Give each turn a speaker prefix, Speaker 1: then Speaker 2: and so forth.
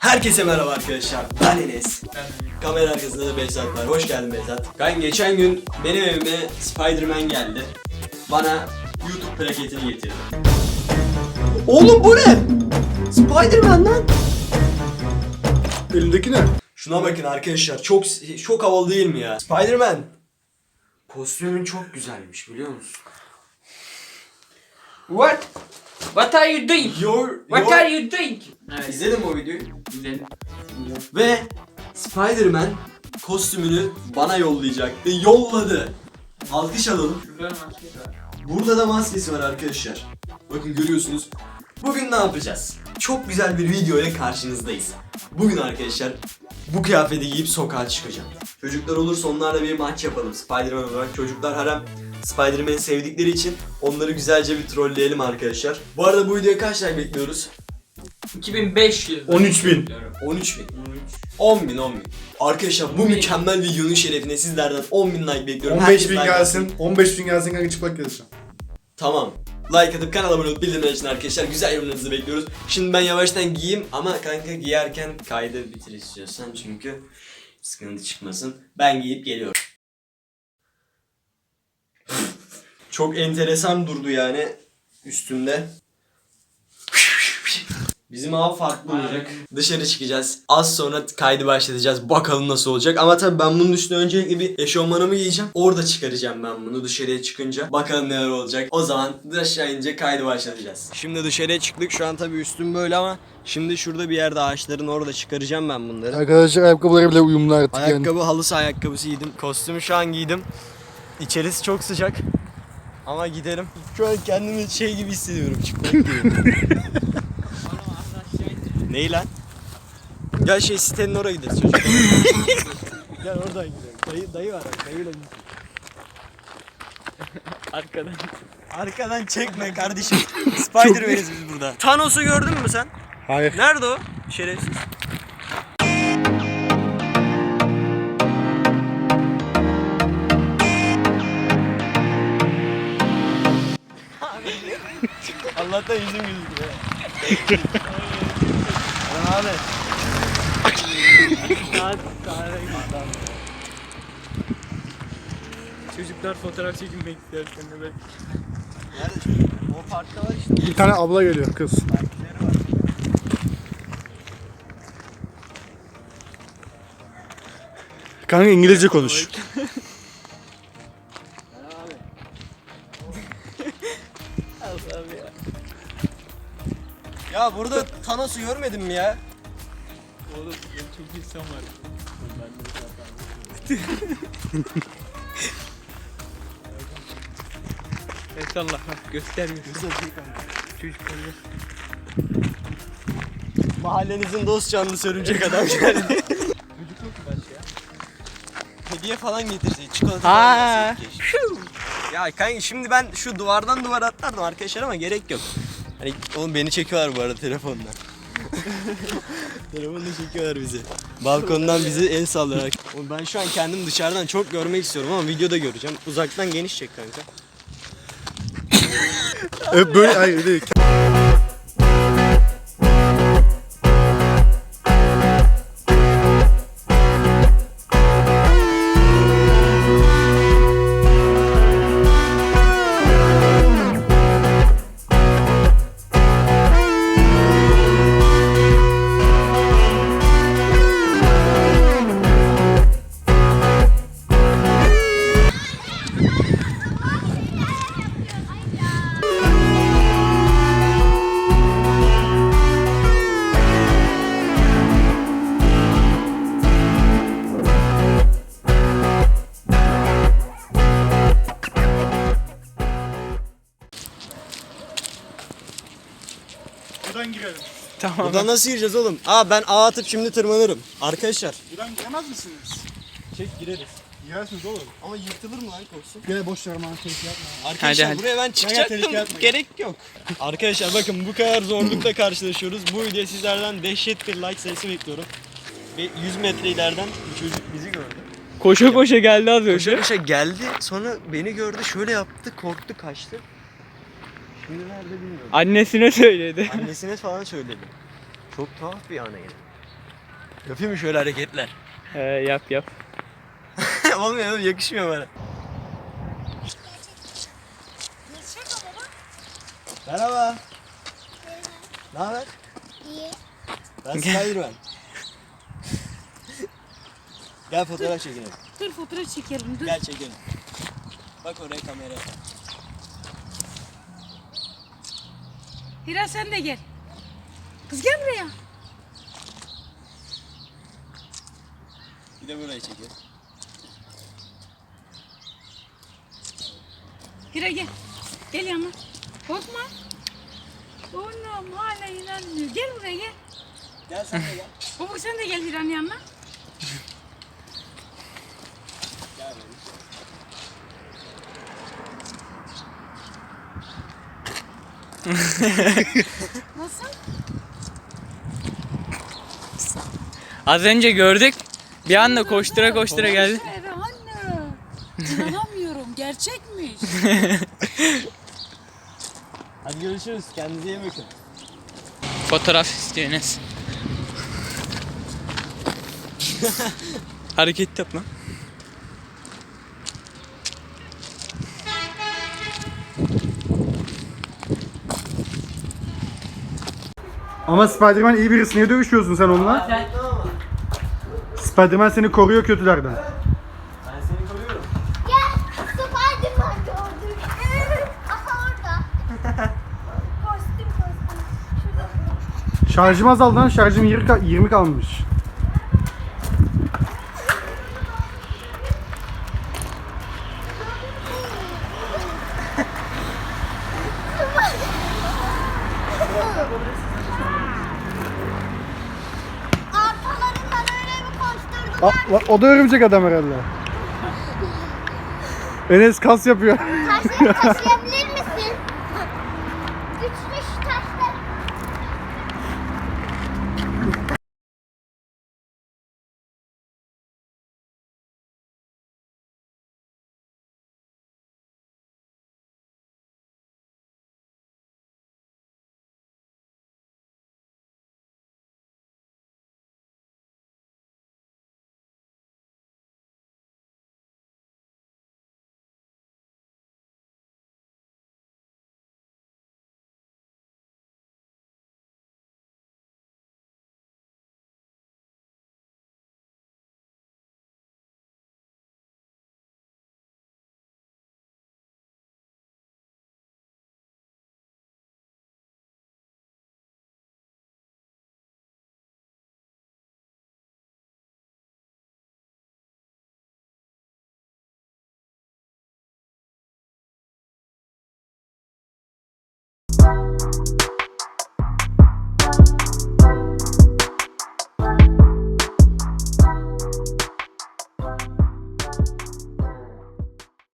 Speaker 1: Herkese merhaba arkadaşlar. Ben Enes. Kamera arkasında da Behzat var. Hoş geldin Behzat. Ben geçen gün benim evime Spider-Man geldi. Bana YouTube plaketini getirdi. Oğlum bu ne? Spider-Man lan.
Speaker 2: Elindeki ne?
Speaker 1: Şuna bakın arkadaşlar. Çok çok havalı değil mi ya? Spider-Man. Kostümün çok güzelmiş biliyor musun?
Speaker 3: What? What are you doing?
Speaker 1: Your,
Speaker 3: What
Speaker 1: your-
Speaker 3: are you doing? Evet,
Speaker 1: İzledin mi o videoyu?
Speaker 3: güzel.
Speaker 1: Ve Spider-Man kostümünü bana yollayacaktı. Yolladı. Alkış alalım.
Speaker 3: Şurada maske var.
Speaker 1: Burada da maskesi var arkadaşlar. Bakın görüyorsunuz. Bugün ne yapacağız? Çok güzel bir video ile karşınızdayız. Bugün arkadaşlar bu kıyafeti giyip sokağa çıkacağım. Çocuklar olursa onlarla bir maç yapalım Spider-Man olarak. Çocuklar an Spider-Man'i sevdikleri için onları güzelce bir trolleyelim arkadaşlar. Bu arada bu videoya kaç like bekliyoruz?
Speaker 3: 2500.
Speaker 2: 13 bin.
Speaker 1: 13 bin. 10 bin 10 bin. Arkadaşlar bu mükemmel videonun şerefine sizlerden 10 bin like bekliyorum.
Speaker 2: 15
Speaker 1: Herkes
Speaker 2: bin
Speaker 1: like
Speaker 2: gelsin. 15 bin gelsin kanka çıplak geleceğim.
Speaker 1: Tamam. Like atıp kanala abone olup bildirimleri açın arkadaşlar. Güzel yorumlarınızı bekliyoruz. Şimdi ben yavaştan giyeyim ama kanka giyerken kaydı bitir istiyorsan çünkü sıkıntı çıkmasın. Ben giyip geliyorum. Çok enteresan durdu yani üstümde. Bizim hava farklı olacak. Dışarı çıkacağız. Az sonra kaydı başlatacağız. Bakalım nasıl olacak. Ama tabii ben bunun üstüne öncelikle bir eşofmanımı giyeceğim. Orada çıkaracağım ben bunu dışarıya çıkınca. Bakalım neler olacak. O zaman aşağı ince kaydı başlatacağız. Şimdi dışarıya çıktık. Şu an tabii üstüm böyle ama şimdi şurada bir yerde ağaçların orada çıkaracağım ben bunları.
Speaker 2: Arkadaşlar ayakkabıları bile uyumlu artık yani.
Speaker 1: Ayakkabı halı saha ayakkabısı giydim. Kostümü şu an giydim. İçerisi çok sıcak. Ama gidelim. Şu an kendimi şey gibi hissediyorum. Çıplak gibi. Ney lan? Gel şey sitenin oraya gideriz çocuk. Gel oradan gidelim. Dayı, dayı var. bak, Dayıyla gidelim.
Speaker 3: Arkadan.
Speaker 1: Arkadan çekme kardeşim. Spider-Man'iz biz burada. Thanos'u gördün mü sen?
Speaker 2: Hayır.
Speaker 1: Nerede o? Şerefsiz. Allah'tan yüzüm gözüküyor. Lan abi.
Speaker 3: Çocuklar fotoğraf çekinmek istiyor kendine.
Speaker 1: Nerede çocuk? O parkta var işte.
Speaker 2: Bir tane abla geliyor kız.
Speaker 1: Parkları var.
Speaker 2: Kanka İngilizce konuş.
Speaker 3: Allah'ım ya.
Speaker 1: Ya burada Thanos'u görmedin mi ya?
Speaker 3: Oğlum çok insan var. Evet Allah bak göster göster. Çocuklar
Speaker 1: Mahallenizin dost canlısı örümcek adam geldi.
Speaker 3: Çocuk yok mu başka ya?
Speaker 1: Hediye falan getirse çikolata
Speaker 3: Ha.
Speaker 1: falan. Ya kanka şimdi ben şu duvardan duvara atlardım arkadaşlar ama gerek yok. Hani oğlum beni çekiyorlar bu arada telefonla. Telefonla çekiyorlar bizi. Balkondan bizi el sallıyorlar. Oğlum ben şu an kendim dışarıdan çok görmek istiyorum ama videoda göreceğim. Uzaktan geniş çek kanka.
Speaker 2: Evet böyle hayır değil. Buradan girelim.
Speaker 3: Tamam.
Speaker 1: Buradan nasıl gireceğiz oğlum? Aa ben ağ atıp şimdi tırmanırım. Arkadaşlar.
Speaker 2: Buradan giremez misiniz?
Speaker 1: Çek gireriz.
Speaker 2: Girersiniz oğlum.
Speaker 1: Ama yırtılır mı lan korksun?
Speaker 2: Gel boş ver aman tehlike yapma.
Speaker 1: Arkadaşlar
Speaker 3: Hadi, hadi.
Speaker 1: buraya ben çıkacaktım.
Speaker 2: atma.
Speaker 1: Gerek yok. Arkadaşlar bakın bu kadar zorlukla karşılaşıyoruz. Bu videoya sizlerden dehşet bir like sayısı bekliyorum. Ve 100 metre ileriden bir çocuk bizi gördü.
Speaker 3: Koşa koşa geldi az
Speaker 1: Koşa
Speaker 3: önce.
Speaker 1: koşa geldi. Sonra beni gördü. Şöyle yaptı. Korktu kaçtı. Şimdi nerede bilmiyorum.
Speaker 3: Annesine söyledi.
Speaker 1: Annesine falan söyledi. Çok tuhaf bir ana yani. Yapayım mı şöyle hareketler?
Speaker 3: Ee, yap yap.
Speaker 1: Olmuyor oğlum yakışmıyor bana. Merhaba. Ne haber?
Speaker 4: İyi.
Speaker 1: Ben Spiderman. Gel fotoğraf çekelim.
Speaker 4: Dur fotoğraf çekelim dur.
Speaker 1: Gel çekelim. Bak oraya kameraya.
Speaker 4: Hira sen de gel. Kız gel buraya.
Speaker 1: Bir de burayı çekelim.
Speaker 4: Hira gel. Gel yanıma. Korkma. Oğlum hala inanmıyor. Gel buraya gel.
Speaker 1: Gel sen de gel.
Speaker 4: Baba sen de gel Hira'nın yanına.
Speaker 1: Gel
Speaker 4: Nasıl?
Speaker 3: Az önce gördük. Bir anda koştura koştura geldi.
Speaker 4: Evet anne. İnanamıyorum. Gerçekmiş.
Speaker 1: Hadi görüşürüz. Kendinize iyi bakın.
Speaker 3: Fotoğraf istiyor Enes. Hareket yap lan.
Speaker 2: Ama Spiderman iyi birisi. Niye dövüşüyorsun sen onunla? Spiderman seni koruyor kötülerden.
Speaker 1: Ben seni koruyorum.
Speaker 5: Gel, Spiderman gördük. Aha orada. kostüm kostüm. Şurada.
Speaker 2: Şarjım azaldı lan. Şarjım 20, ka- 20 kalmış.
Speaker 5: Arkalarından öyle
Speaker 2: A- o da örümcek adam herhalde. Enes kas yapıyor.
Speaker 5: Taşları taşıyabilir